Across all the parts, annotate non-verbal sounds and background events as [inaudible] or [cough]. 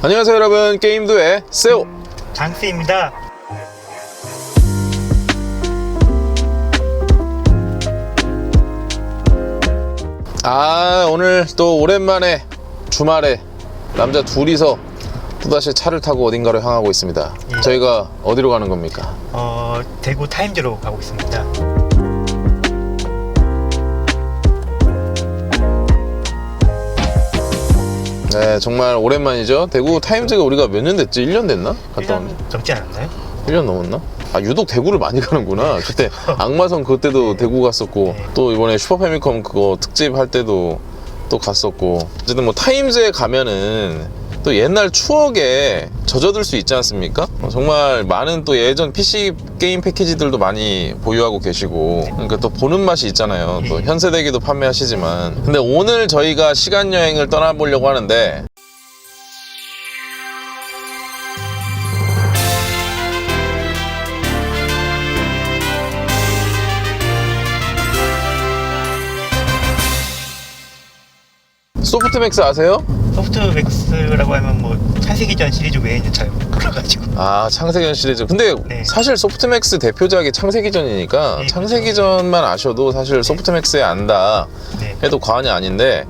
안녕하세요 여러분 게임도의 세오 장스입니다. 아 오늘 또 오랜만에 주말에 남자 둘이서 또다시 차를 타고 어딘가로 향하고 있습니다 예. 저희가 어디로 가는 겁니까? 어, 대구 타임즈로 가고 있습니다. 네 정말 오랜만이죠 대구 타임즈가 우리가 몇 년 됐지? 1년 됐나? 갔다 온 1년 넘지 않았나요? 1년 넘었나? 아 유독 대구를 많이 가는구나 그때 [laughs] 악마성 그때도 대구 갔었고 네. 또 이번에 슈퍼패미컴 그거 특집 할 때도 또 갔었고 어쨌든 뭐 타임즈에 가면은 또 옛날 추억에 젖어들 수 있지 않습니까? 어, 정말 많은 또 예전 PC 게임 패키지들도 많이 보유하고 계시고 그러니까 또 보는 맛이 있잖아요 또 현세대기도 판매하시지만 근데 오늘 저희가 시간 여행을 떠나보려고 하는데 소프트맥스 아세요? 소프트맥스라고 하면 뭐 찬세기전 시리즈 외에는 잘 몰라가지고 아 창세기전 시리즈 근데 네. 사실 소프트맥스 대표작이 창세기전이니까 네, 창세기전만 아셔도 사실 소프트맥스에 안다 네. 해도 과언이 아닌데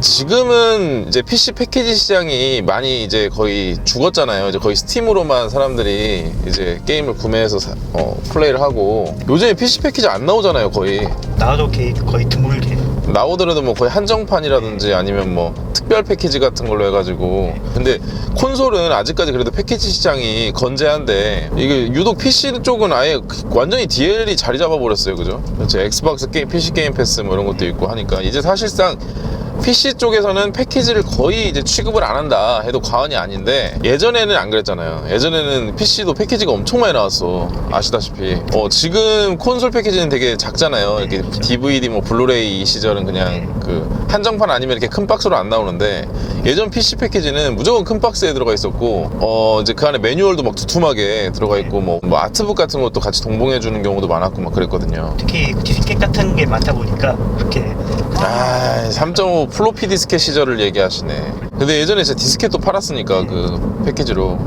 지금은 이제 PC 패키지 시장이 많이 이제 거의 죽었잖아요. 이제 거의 스팀으로만 사람들이 이제 게임을 구매해서 사- 어, 플레이를 하고 요즘에 PC 패키지 안 나오잖아요. 거의 나와도 게- 거의 드물게 나오더라도 뭐 거의 한정판이라든지 아니면 뭐 특별 패키지 같은 걸로 해가지고 근데 콘솔은 아직까지 그래도 패키지 시장이 건재한데 이게 유독 PC 쪽은 아예 완전히 DL이 자리 잡아버렸어요 그죠? 그렇죠. 엑스박스 게임, PC 게임 패스 뭐 이런 것도 있고 하니까 이제 사실상 PC 쪽에서는 패키지를 거의 이제 취급을 안 한다 해도 과언이 아닌데 예전에는 안 그랬잖아요. 예전에는 PC도 패키지가 엄청 많이 나왔어. 아시다시피. 어, 지금 콘솔 패키지는 되게 작잖아요. 이렇게 DVD 뭐 블루레이 이 시절은 그냥 그 한정판 아니면 이렇게 큰 박스로 안 나오는데 예전 PC 패키지는 무조건 큰 박스에 들어가 있었고 어 이제 그 안에 매뉴얼도 막 두툼하게 들어가 있고 뭐, 뭐 아트북 같은 것도 같이 동봉해 주는 경우도 많았고 막 그랬거든요. 특히 그 디스켓 같은 게 많다 보니까 그렇게 아, 3.5 플로피 디스켓 시절을 얘기하시네. 근데 예전에 진짜 디스켓도 팔았으니까 그 패키지로.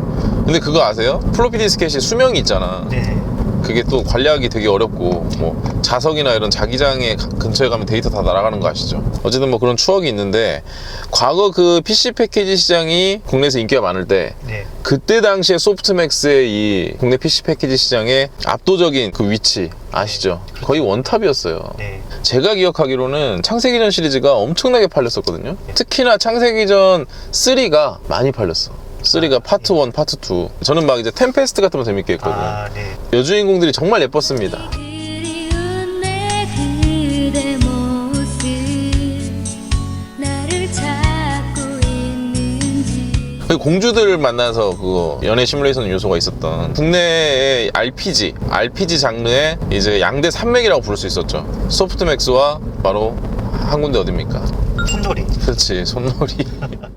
근데 그거 아세요? 플로피 디스켓이 수명이 있잖아. 네. 그게 또 관리하기 되게 어렵고 뭐 자석이나 이런 자기장의 가- 근처에 가면 데이터 다 날아가는 거 아시죠? 어쨌든 뭐 그런 추억이 있는데 과거 그 PC 패키지 시장이 국내에서 인기가 많을 때 네. 그때 당시에 소프트맥스의 이 국내 PC 패키지 시장의 압도적인 그 위치 아시죠? 거의 원탑이었어요. 네. 제가 기억하기로는 창세기전 시리즈가 엄청나게 팔렸었거든요. 특히나 창세기전 3가 많이 팔렸어. 3가 파트 1, 파트 2. 저는 막 이제 템페스트 같은 거 재밌게 했거든요. 아, 네. 여주인공들이 정말 예뻤습니다. 그리운 내 그대 모습 나를 찾고 있는지 그 공주들 만나서 그거 연애 시뮬레이션 요소가 있었던 국내의 RPG, RPG 장르의 이제 양대 산맥이라고 부를 수 있었죠. 소프트맥스와 바로 한 군데 어딥니까? 손놀이. 그렇지, 손놀이. [laughs]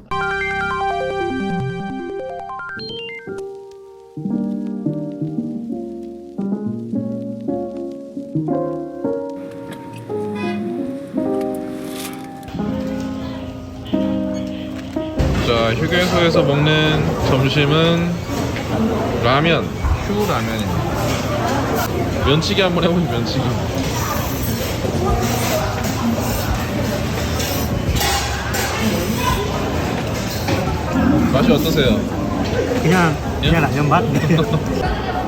자 휴게소에서 먹는 점심은 라면 휴 라면입니다 면치기 한번 해보죠 면치기 맛이 어떠세요? 그냥 예? 그냥 라면 맛. [laughs]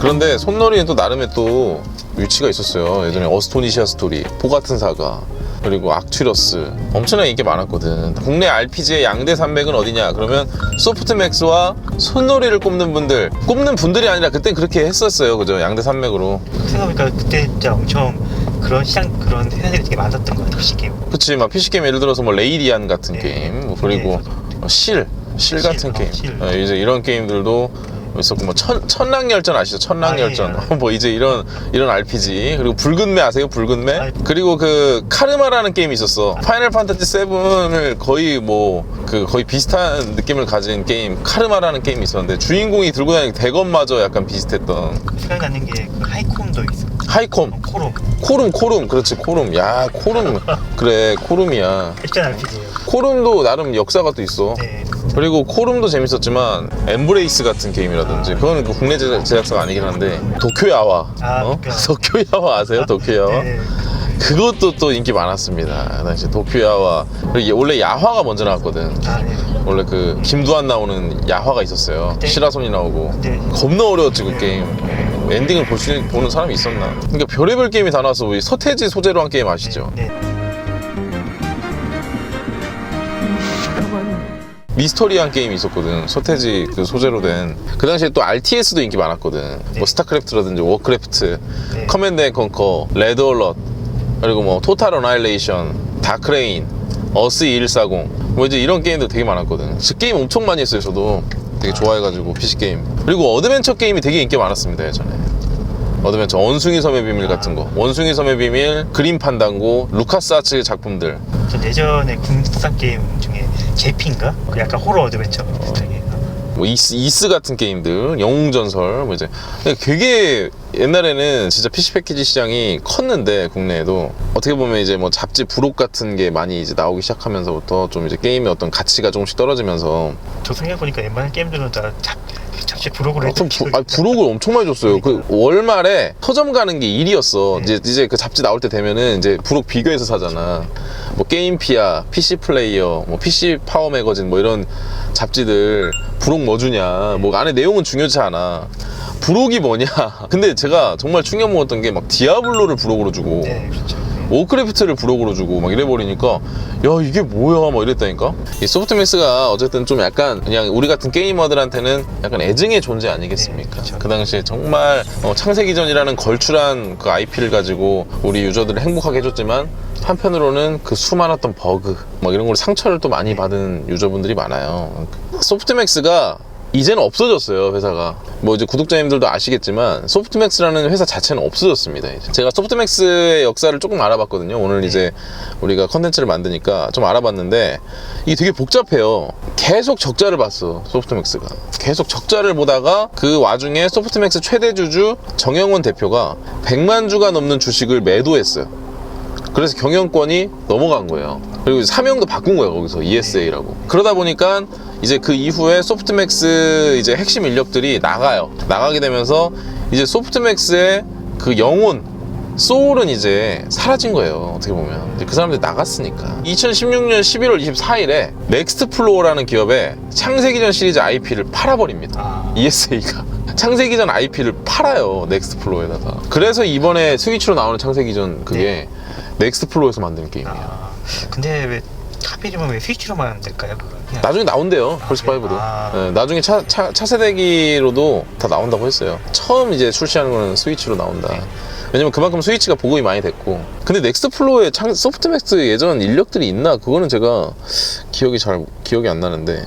그런데 손놀이는 또 나름의 또 위치가 있었어요. 예전에 어스토니시아 스토리, 포 같은 사가, 그리고 악튜러스 엄청나게 인기 많았거든. 국내 RPG의 양대 산맥은 어디냐? 그러면 소프트맥스와 손놀이를 꼽는 분들, 꼽는 분들이 아니라 그때 그렇게 했었어요. 그죠? 양대 산맥으로. 생각해보니까 그때 진짜 엄청 그런 시장 그런 회사들이 되게 많았던 것 같아요. PC 게임. 그치, 막 PC게임 예를 들어서 뭐 레이디안 같은 네. 게임, 뭐 그리고 네. 어, 실, 실 실, 같은 어, 게임. 실. 어, 이제 이런 게임들도 있었고 뭐 천, 천랑열전 아시죠? 천랑열전 아, 예. [laughs] 뭐 이제 이런 이런 RPG 그리고 붉은매 아세요? 붉은매 아, 그리고 그 카르마라는 게임이 있었어 파이널 판타지 7을 거의 뭐 그 거의 비슷한 느낌을 가진 게임 카르마라는 게임이 있었는데 주인공이 들고 다니는 대검마저 약간 비슷했던 생각나는 게그 하이콤도 있어. 하이콤 어, 코롬. 코룸 코룸 그렇지 코룸 야 코룸 [laughs] 그래 코룸이야 액션 RPG예요. 코룸도 나름 역사가 또 있어 네. 그리고 코룸도 재밌었지만 엠브레이스 같은 게임이라든지 그거는 그 국내 제작, 제작 사가 아니긴 한데 도쿄야와 아, 어? 도쿄야와. [laughs] 아세요 도쿄야와 네. 그것도 또 인기 많았습니다 그 당시 도쿄야와 그리고 원래 야화가 먼저 나왔거든 아, 네. 원래 그 김두한 나오는 야화가 있었어요 네. 시라손이 나오고 네. 겁나 어려웠지 그 게임 엔딩을 볼 수, 보는 사람이 있었나 그러니까 별의별 게임이 다 나와서 우리 서태지 소재로 한 게임 아시죠? 네. 미스터리한 게임이 있었거든. 서태지 그 소재로 된. 그 당시에 또 RTS도 인기 많았거든. 뭐 스타크래프트라든지 워크래프트, 네. 커맨드 앤 컨커, 레드 얼럿, 그리고 뭐 토탈 어나일레이션, 다크레인, 어스 2140. 뭐 이제 이런 게임도 되게 많았거든. 저 게임 엄청 많이 했어요, 저도. 되게 좋아해가지고, PC게임. 그리고 어드벤처 게임이 되게 인기 많았습니다, 예전에. 어드벤처, 원숭이 섬의 비밀 같은 거. 원숭이 섬의 비밀, 그림 판단고, 루카스 아츠 작품들. 전 예전에 국산 게임 중에 제피인가? 그 약간 호러 어드벤처 비슷하게. 뭐 이스, 이스 같은 게임들, 영웅전설, 뭐 이제 되게 옛날에는 진짜 PC 패키지 시장이 컸는데 국내에도 어떻게 보면 이제 뭐 잡지 부록 같은 게 많이 이제 나오기 시작하면서부터 좀 이제 게임의 어떤 가치가 조금씩 떨어지면서 저 생각해보니까 웬만한 게임들은 다 잡, 잡지 부록으로 좀 했던 부, 아, 부록을 엄청 많이 줬어요. 그 월말에 서점 가는 게 일이었어. 네. 이제 이제 그 잡지 나올 때 되면은 이제 부록 비교해서 사잖아. 뭐 게임피아, PC 플레이어, 뭐 PC 파워 매거진 뭐 이런 잡지들 부록 뭐 주냐. 뭐 안에 내용은 중요치 않아. 부록이 뭐냐. [laughs] 근데 제가 정말 충격 먹었던 게 막 디아블로를 부록으로 주고 네, 그렇죠. 워크래프트를 부록으로 주고 막 이래버리니까 야 이게 뭐야? 막 이랬다니까? 이 소프트맥스가 어쨌든 좀 약간 그냥 우리 같은 게이머들한테는 약간 애증의 존재 아니겠습니까? 네, 그렇죠. 그 당시에 정말 어, 창세기 전이라는 걸출한 그 IP를 가지고 우리 유저들을 행복하게 해줬지만 한편으로는 그 수많았던 버그 막 이런 걸로 상처를 또 많이 받은 유저분들이 많아요. 소프트맥스가 이제는 없어졌어요 회사가. 뭐 이제 구독자님들도 아시겠지만 소프트맥스라는 회사 자체는 없어졌습니다 이제. 제가 소프트맥스의 역사를 조금 알아봤거든요. 오늘 이제 우리가 컨텐츠를 만드니까 좀 알아봤는데 이게 되게 복잡해요. 계속 적자를 봤어 소프트맥스가. 계속 적자를 보다가 그 와중에 소프트맥스 최대 주주 정영원 대표가 100만 주가 넘는 주식을 매도했어요. 그래서 경영권이 넘어간 거예요. 그리고 사명도 바꾼 거예요, 거기서 ESA라고. 그러다 보니까 이제 그 이후에 소프트맥스 이제 핵심 인력들이 나가요. 나가게 되면서 이제 소프트맥스의 그 영혼, 소울은 이제 사라진 거예요. 어떻게 보면. 그 사람들이 나갔으니까. 2016년 11월 24일에 넥스트 플로어라는 기업에 창세기전 시리즈 IP를 팔아버립니다. 아, ESA가 [laughs] 창세기전 IP를 팔아요 넥스트 플로어에다가 그래서 이번에 스위치로 나오는 창세기전 그게 넥스트 플로어에서 만든 게임이에요 아, 근데 왜 하필이면 왜 스위치로만 될까요? 그 건? 그냥 나중에 나온대요 아, 플스5도 그래요? 아. 네, 나중에 차, 차, 차세대기로도 다 나온다고 했어요 처음 이제 출시하는 거는 스위치로 나온다 네. 왜냐면 그만큼 스위치가 보급이 많이 됐고 근데 넥스트 플로어에 창, 소프트맥스 예전 인력들이 있나 그거는 제가 기억이 잘 기억이 안 나는데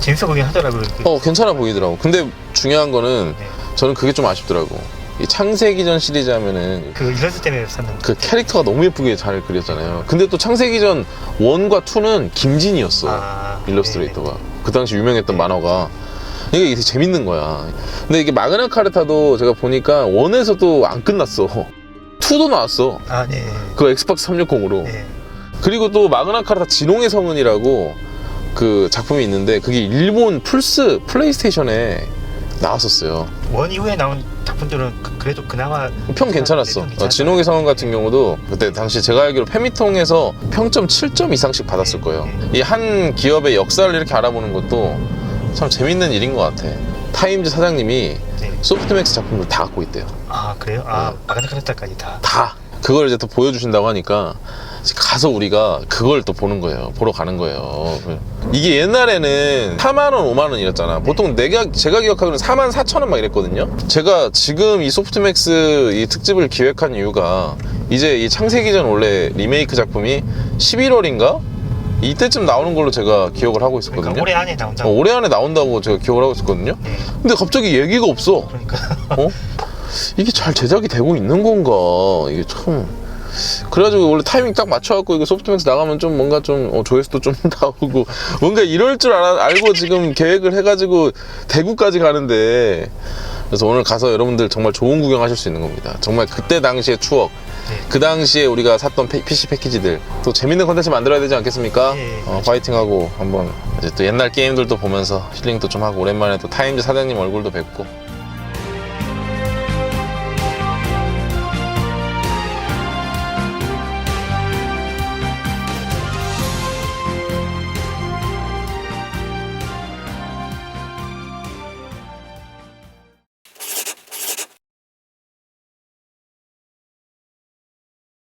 재밌어 보긴 하더라고요. 그- 어 괜찮아 보이더라고 근데 중요한 거는 네. 저는 그게 좀 아쉽더라고 이 창세기 전 시리즈 하면은 그 일러스트 때문에 샀는데. 그 캐릭터가 너무 예쁘게 잘 그렸잖아요. 근데 또 창세기 전 1과 2는 김진이었어 아, 일러스트레이터가. 그 당시 유명했던 만화가. 이게 되게 재밌는 거야. 근데 이게 마그나 카르타도 제가 보니까 1에서도 안 끝났어. 2도 나왔어. 아, 네. 그 엑스박스 360으로. 네. 그리고 또 마그나 카르타 진홍의 성은이라고 그 작품이 있는데 그게 일본 플스 플레이스테이션에 나왔었어요. 원 이후에 나온 작품들은 그, 래도 그나마 평 괜찮았어. 네, 어, 진홍의 성원 같은 경우도 그때 당시 제가 알기로 페미통에서 평점 7점 이상씩 받았을 거예요. 이 한 기업의 역사를 이렇게 알아보는 것도 참 재밌는 일인 것 같아. 타임즈 사장님이 네. 소프트맥스 작품을 다 갖고 있대요. 아 그래요? 아 네. 마그나카르타까지 다. 다. 그걸 이제 또 보여주신다고 하니까 가서 우리가 그걸 또 보는 거예요. 보러 가는 거예요. 이게 옛날에는 4만 원, 5만 원이었잖아. 보통 내가 제가 기억하기로는 4만 4천 원 막 이랬거든요. 제가 지금 이 소프트맥스 이 특집을 기획한 이유가 이제 이 창세기 전 원래 리메이크 작품이 11월인가 이때쯤 나오는 걸로 제가 기억을 하고 있었거든요. 그러니까 올해 안에 나온다고. 어, 올해 안에 나온다고 제가 기억을 하고 있었거든요. 네. 근데 갑자기 얘기가 없어. 그러니까 어? 이게 잘 제작이 되고 있는 건가? 이게 참. 그래가지고 원래 타이밍 딱 맞춰갖고 이거 소프트맥스 나가면 좀 뭔가 좀 어, 조회수도 좀 [laughs] 나오고 뭔가 이럴 줄 알아, 알고 지금 계획을 해가지고 대구까지 가는데 그래서 오늘 가서 여러분들 정말 좋은 구경하실 수 있는 겁니다. 정말 그때 당시의 추억. 네. 그 당시에 우리가 샀던 페- PC 패키지들 또 재밌는 컨텐츠 만들어야 되지 않겠습니까? 네, 어, 파이팅하고 한번 이제 또 옛날 게임들도 보면서 힐링도 좀 하고 오랜만에 또 타임즈 사장님 얼굴도 뵙고